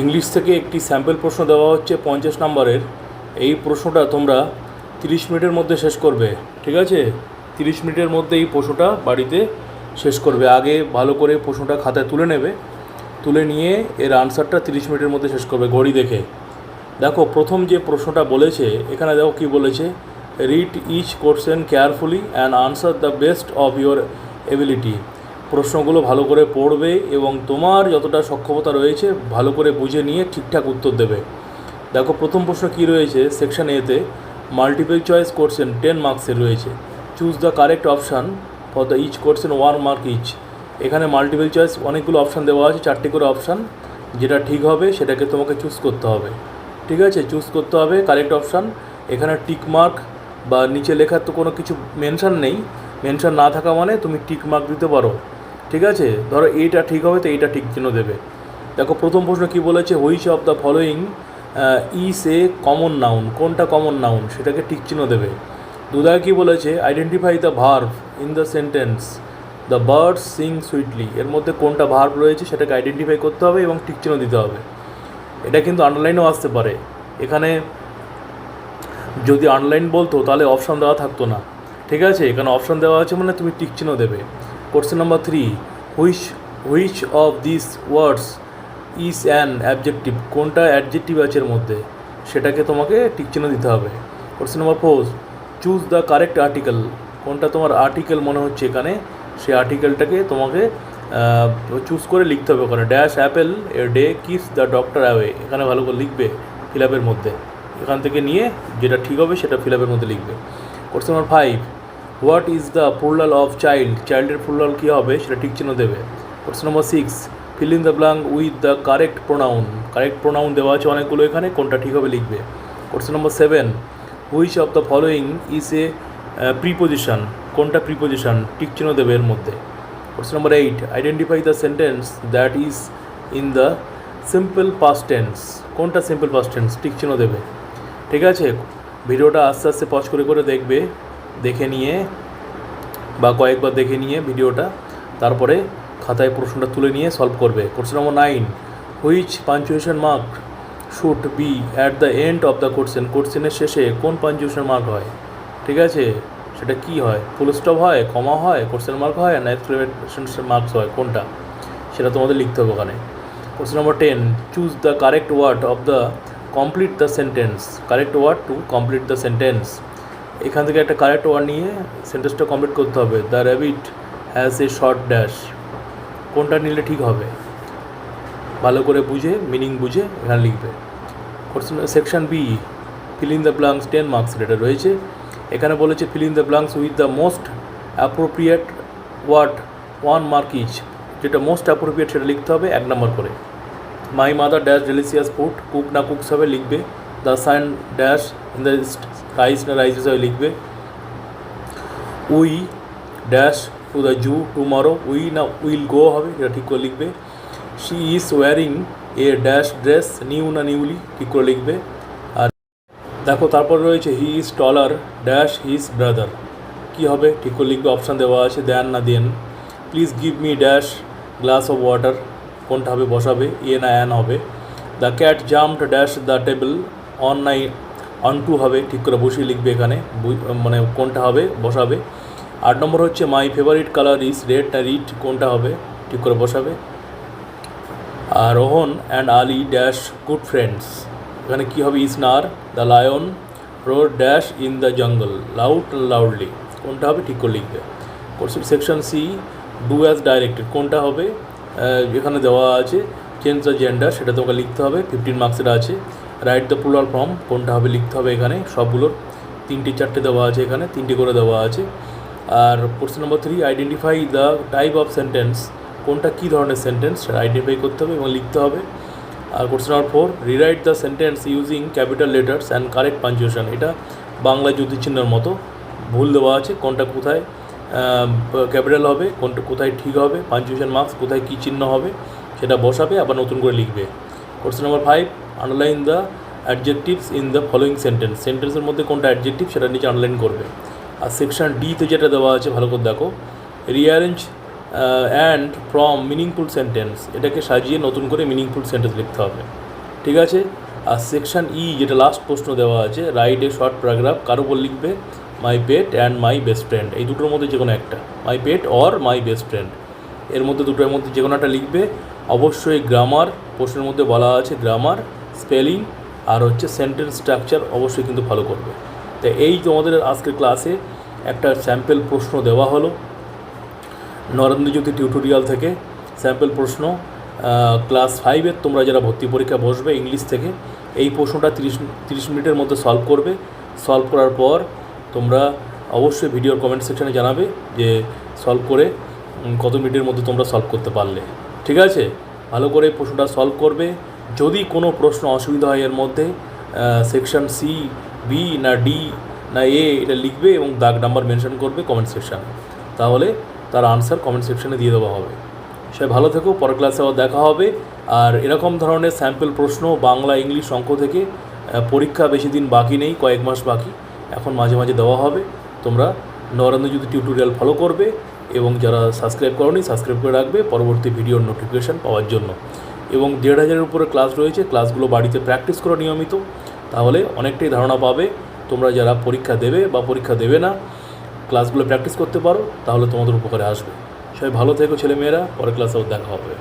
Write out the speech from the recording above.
English থেকে একটি sample প্রশ্ন দেওয়া হচ্ছে পঞ্চাশ নম্বরের। এই প্রশ্নটা তোমরা তিরিশ মিনিটের মধ্যে শেষ করবে, ঠিক আছে? তিরিশ মিনিটের মধ্যে এই প্রশ্নটা বাড়িতে শেষ করবে। আগে ভালো করে প্রশ্নটা খাতায় তুলে নেবে, তুলে নিয়ে এর আনসারটা তিরিশ মিনিটের মধ্যে শেষ করবে ঘড়ি দেখে। দেখো, প্রথম যে প্রশ্নটা বলেছে, এখানে দেখো কি বলেছে? Read each question carefully and answer the best of your ability প্রশ্নগুলো ভালো করে পড়বে এবং তোমার যতটা সক্ষমতা রয়েছে, ভালো করে বুঝে নিয়ে ঠিকঠাক উত্তর দেবে। দেখো, প্রথম প্রশ্ন কী রয়েছে? সেকশন এতে মাল্টিপল চয়েস কোশ্চেন টেন মার্কসের রয়েছে। Choose the correct option for the each question one mark each এখানে মাল্টিপল চয়েস অনেকগুলো অপশান দেওয়া আছে, চারটি করে অপশান যেটা ঠিক হবে, সেটাকে তোমাকে চুজ করতে হবে। ঠিক আছে? চুজ করতে হবে কারেক্ট অপশান এখানে টিক মার্ক বা নিচে লেখার তো কোনো কিছু মেনশান নেই। মেনশান না থাকা মানে তুমি টিক মার্ক দিতে পারো। ঠিক আছে? ধরো এইটা ঠিক হবে তো এইটা ঠিক চিহ্ন দেবে। দেখো, প্রথম প্রশ্ন কি বলেছে? Which of the following is a common noun কোনটা কমন নাউন সেটাকে টিক চিহ্ন দেবে। দুদা কি বলেছে? Identify the verb in the sentence the bird sing sweetly এর মধ্যে কোনটা ভার্ভ রয়েছে সেটাকে আইডেন্টিফাই করতে হবে এবং টিক চিহ্ন দিতে হবে। এটা কিন্তু আন্ডারলাইনও আসতে পারে। এখানে যদি অনলাইন বলতো তাহলে অপশান দেওয়া থাকতো না। ঠিক আছে? এখানে অপশান দেওয়া আছে মানে তুমি টিক চিহ্ন দেবে। Question number three which which of this words is an objective কোনটা অ্যাডজেক্টিভ আছে এর মধ্যে? সেটাকে তোমাকে টিক চিহ্ন দিতে হবে। Question number four choose the correct article কোনটা তোমার আর্টিকেল মনে হচ্ছে এখানে? সেই আর্টিকেলটাকে তোমাকে চুজ করে লিখতে হবে ওখানে। Dash apple a day keeps the doctor away এখানে ভালো করে লিখবে ফিল আপের মধ্যে। এখান থেকে নিয়ে যেটা ঠিক হবে সেটা ফিল আপের মধ্যে লিখবে। Question number five what is the plural of child? চাইল্ডের plural কী হবে? সেটা ঠিক চিহ্ন দেবে। Question number six fill in the blank with the correct pronoun correct pronoun দেওয়া আছে অনেকগুলো এখানে, কোনটা ঠিক হবে লিখবে। Question number seven which of the following is a preposition কোনটা প্রিপোজিশন টিক চিহ্ন দেবে এর মধ্যে। Question number eight identify the sentence that is in the simple past tense কোনটা সিম্পল পাস্ট টেন্স টিক চিহ্ন দেবে। ঠিক আছে? ভিডিওটা আস্তে আস্তে পজ করে করে দেখবে। দেখে নিয়ে বা কয়েকবার দেখে নিয়ে ভিডিওটা, তারপরে খাতায় প্রশ্নটা তুলে নিয়ে সলভ করবে। Question number nine which punctuation mark should be at the end of the question কোশ্চেনের শেষে কোন পাঞ্চুয়েশন মার্ক হয়? ঠিক আছে? সেটা কি হয়? ফুল স্টপ হয়? কমা হয়? কোশ্চেন মার্ক হয়? না এক্সক্লেমেশন মার্কস হয়? কোনটা? সেটা তোমাদের লিখতে হবে ওখানে। Question number ten choose the correct word of the complete the sentence correct word to complete the sentence এখান থেকে একটা কারেক্ট ওয়ার্ড নিয়ে সেন্টেন্সটা কমপ্লিট করতে হবে। The rabbit has a short dash কোনটা নিলে ঠিক হবে? ভালো করে বুঝে মিনিং বুঝে এখানে লিখবে। Question section B fill the blanks ten marks এটা রয়েছে। এখানে বলেছে fill the blanks with the most appropriate word one mark each যেটা মোস্ট অ্যাপ্রোপ্রিয়েট সেটা লিখতে হবে এক নম্বর করে। My mother dash delicious food cook না কুকস হবে লিখবে। The sun dash in the rise না রাইস হিসাবে লিখবে। We dash to the zoo tomorrow, we না উইল গো হবে, এটা ঠিক করে লিখবে। She is wearing a dash dress, new না নিউলি, ঠিক করে লিখবে। আর দেখো, তারপর রয়েছে he is taller, dash his brother. কী হবে? ঠিক করে লিখবে, অপশান দেওয়া আছে, দেন না than. Please give me dash glass of water, কোনটা হবে, বসাবে, এ না অ্যান হবে। The cat jumped dash the table on on to হবে, ঠিক করে বসিয়ে লিখবে এখানে মানে কোনটা হবে, বসাবে। আট নম্বর হচ্ছে my favourite colour is red না রিড কোনটা হবে, ঠিক করে বসাবে। আর Rohan and Ali dash good friends এখানে কী হবে ইজ নার the lion roared dash in the jungle loud loudly কোনটা হবে, ঠিক করে লিখবে। Section C do as directed কোনটা হবে এখানে দেওয়া আছে চেঞ্জ দ্য জেন্ডার সেটা তোমাকে লিখতে হবে ফিফটিন মার্কসের আছে। রাইট দ্য প্লুরাল ফর্ম কোনটা হবে লিখতে হবে এখানে, সবগুলোর। তিনটে, চারটে দেওয়া আছে এখানে, তিনটে করে দেওয়া আছে। আর question number three identify the type of sentence কোনটা কী ধরনের সেন্টেন্স সেটা আইডেন্টিফাই করতে হবে এবং লিখতে হবে। আর question number four rewrite the sentence using capital letters and correct punctuation এটা বাংলা জ্যোতিচিহ্নের মতো। ভুল দেওয়া আছে, কোনটা কোথায় ক্যাপিটাল হবে, কোনটা কোথায় ঠিক হবে পাঞ্চুয়েশন মার্কস কোথায় কী চিহ্ন হবে, সেটা বসাবে, আবার নতুন করে লিখবে। Question number five underline the adjectives in the following sentence সেন্টেন্সের মধ্যে কোনটা অ্যাডজেক্টিভ সেটা নিচে আন্ডারলাইন করবে। আর সেকশন ডিতে যেটা দেওয়া আছে, ভালো করে দেখো। Rearrange and form meaningful sentence এটাকে সাজিয়ে নতুন করে মিনিংফুল সেন্টেন্স লিখতে হবে। ঠিক আছে? আর সেকশন ই যেটা লাস্ট প্রশ্ন দেওয়া আছে রাইট এ শর্ট প্যারাগ্রাফ কার উপর লিখবে? My pet and my best friend এই দুটোর মধ্যে যে কোনো একটা। My pet or my best friend এর মধ্যে দুটোর মধ্যে যে কোনো একটা লিখবে। অবশ্যই গ্রামার প্রশ্নের মধ্যে বলা আছে গ্রামার স্পেলিং আর হচ্ছে সেন্টেন্স স্ট্রাকচার অবশ্যই কিন্তু ফলো করবে। তো এই তোমাদের আজকের ক্লাসে একটা স্যাম্পেল প্রশ্ন দেওয়া হলো নরেন্দ্রজ্যোতি টিউটোরিয়াল থেকে। স্যাম্পেল প্রশ্ন ক্লাস ফাইভের তোমরা যারা ভর্তি পরীক্ষা বসবে ইংলিশ থেকে, এই প্রশ্নটা তিরিশ তিরিশ মিনিটের মধ্যে সলভ করবে। সলভ করার পর তোমরা অবশ্যই ভিডিওর কমেন্ট সেকশানে জানাবে যে সলভ করে কত মিনিটের মধ্যে তোমরা সলভ করতে পারলে। ঠিক আছে? ভালো করে প্রশ্নটা সলভ করবে। যদি কোনো প্রশ্ন অসুবিধা হয় এর মধ্যে সেকশন সি বি না ডি না এ এটা লিখবে এবং দাগ নাম্বার মেনশন করবে কমেন্ট সেকশানে তাহলে তার আনসার কমেন্ট সেকশানে দিয়ে দেওয়া হবে। সে ভালো থেকো, পরের ক্লাসে আবার দেখা হবে। আর এরকম ধরনের স্যাম্পল প্রশ্ন বাংলা, ইংলিশ অঙ্ক থেকে পরীক্ষা বেশি দিন বাকি নেই, কয়েক মাস বাকি। এখন মাঝে মাঝে দেওয়া হবে। তোমরা নরেন্দ্র যদি টিউটোরিয়াল ফলো করবে। এবং যারা সাবস্ক্রাইব করনি সাবস্ক্রাইব করে রাখবে পরবর্তী ভিডিওর নোটিফিকেশান পাওয়ার জন্য। এবং দেড় হাজারের উপরে ক্লাস রয়েছে ক্লাসগুলো বাড়িতে প্র্যাকটিস করো নিয়মিত। তাহলে অনেকটাই ধারণা পাবে, তোমরা যারা পরীক্ষা দেবে বা পরীক্ষা দেবে না ক্লাসগুলো প্র্যাকটিস করতে পারো, তাহলে তোমাদের উপকারে আসবে। সবাই ভালো থেকো ছেলেমেয়েরা, পরের ক্লাসেও দেখা হবে।